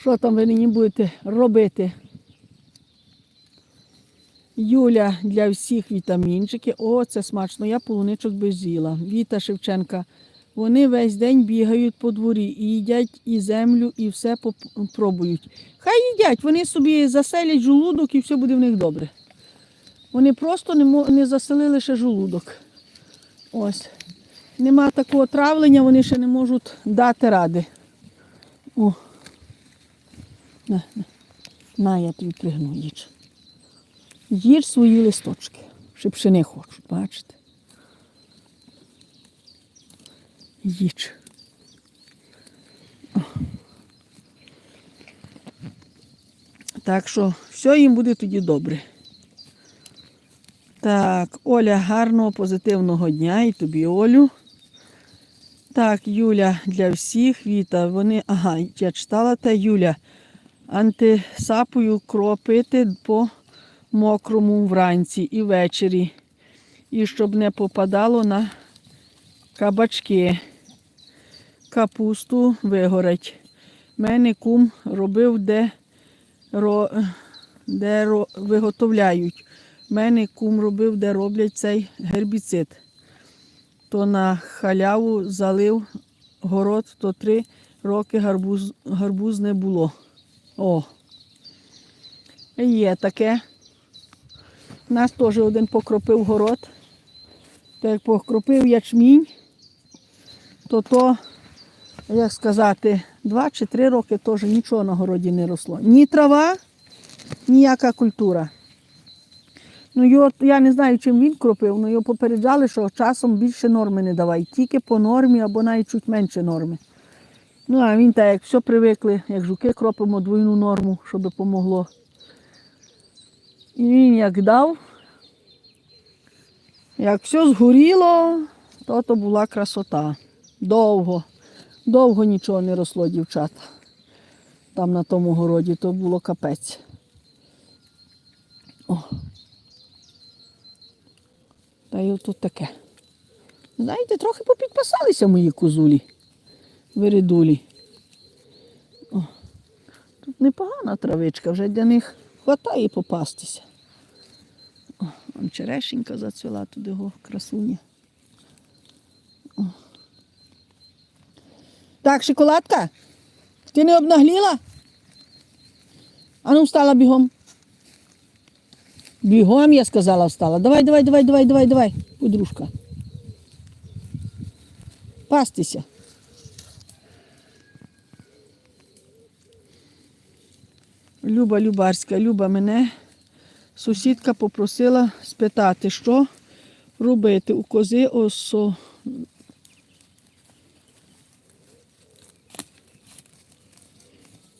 Що там ви нині будете робити? Юля для всіх вітамінчики. О, це смачно. Я полуничок би з'їла. Віта Шевченка. Вони весь день бігають по дворі і їдять і землю, і все пробують. Хай їдять, вони собі заселять жолудок і все буде в них добре. Вони просто не, не заселили ще жолудок. Ось. Нема такого травлення, вони ще не можуть дати ради. О. На, на. на я тобі пригну їж. Їж свої листочки. Шипши не хочуть, бачите? Їж. Так що все їм буде тоді добре. Так, Оля, гарного, позитивного дня і тобі, Олю. Так, Юля для всіх віта. Вони, ага, я читала те Юля. Антисапою кропити по мокрому вранці і ввечері. І щоб не попадало на кабачки. Капусту вигорить. Мене кум робив, де, ро, де ро, виготовляють. Мене кум робив, де роблять цей гербіцид. То на халяву залив город, то три роки гарбуз, гарбуз не було. О. Є таке. У нас теж один покропив город. То як покропив ячмінь, то то, як сказати, два чи три роки теж нічого на городі не росло. Ні трава, ніяка культура. Ну, його, я не знаю, чим він кропив, але його попереджали, що часом більше норми не давай. Тільки по нормі або навіть чуть менше норми. Ну, а він так, як все привикли, як жуки кропимо двойну норму, щоб допомогло. І він як дав, як все згоріло, то то була красота. Довго, довго нічого не росло, дівчата. Там на тому городі, то було капець. О. Та й отут таке. Знаєте, трохи попідпасалися мої козулі, виридулі. О, тут непогана травичка, вже для них хватає попастися. О, вон черешенька зацвіла туди його красуня. О. Так, шоколадка, ти не обнагліла? Ану, встала бігом. Бігом, я сказала, встала. Давай, давай, давай, давай, давай, давай, подружка. Пастися. Люба Любарська, Люба мене. Сусідка попросила спитати, що робити у кози осо.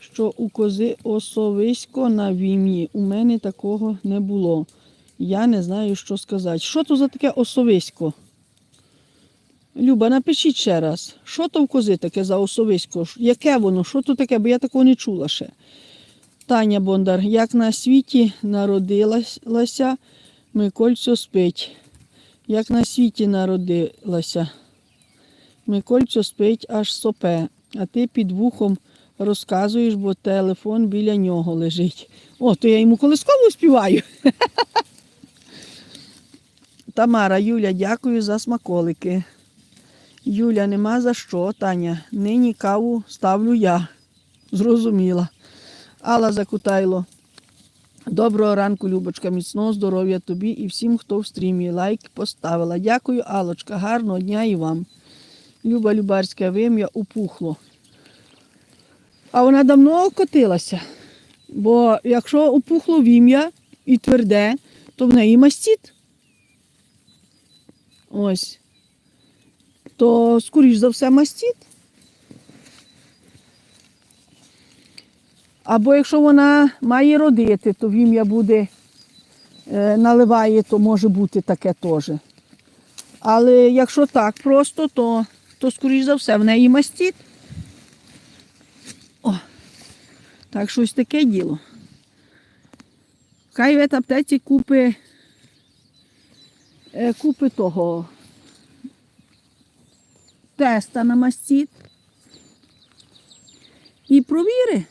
Що у кози осовисько на вім'ї. У мене такого не було. Я не знаю, що сказати. Що то за таке осовисько? Люба, напишіть ще раз, що то в кози таке за осовисько? Яке воно? Що то таке? Бо я такого не чула ще. Таня Бондар, як на світі народилася, Микольцю спить. Як на світі народилася, Микольцю спить аж сопе, а ти під вухом розказуєш, бо телефон біля нього лежить. О, то я йому колискову співаю. Тамара, Юля, дякую за смаколики. Юля, нема за що, Таня. Нині каву ставлю я. Зрозуміла. Алла Закутайло. Доброго ранку, Любочка, міцного здоров'я тобі і всім, хто в стрімі. Лайк поставила. Дякую, Алочка. Гарного дня і вам. Люба Любарська вим'я упухло. А вона давно окотилася. Бо якщо опухло вім'я і тверде, то в неї мастіт. Ось. То, скоріш за все, мастіт. Або якщо вона має родити, то вім'я буде е, наливає, то може бути таке теж. Але якщо так просто, то, то скоріш за все в неї мастіт. О, так щось таке діло. Хай в аптеці купи, е, купи того теста на мастіт і провіри.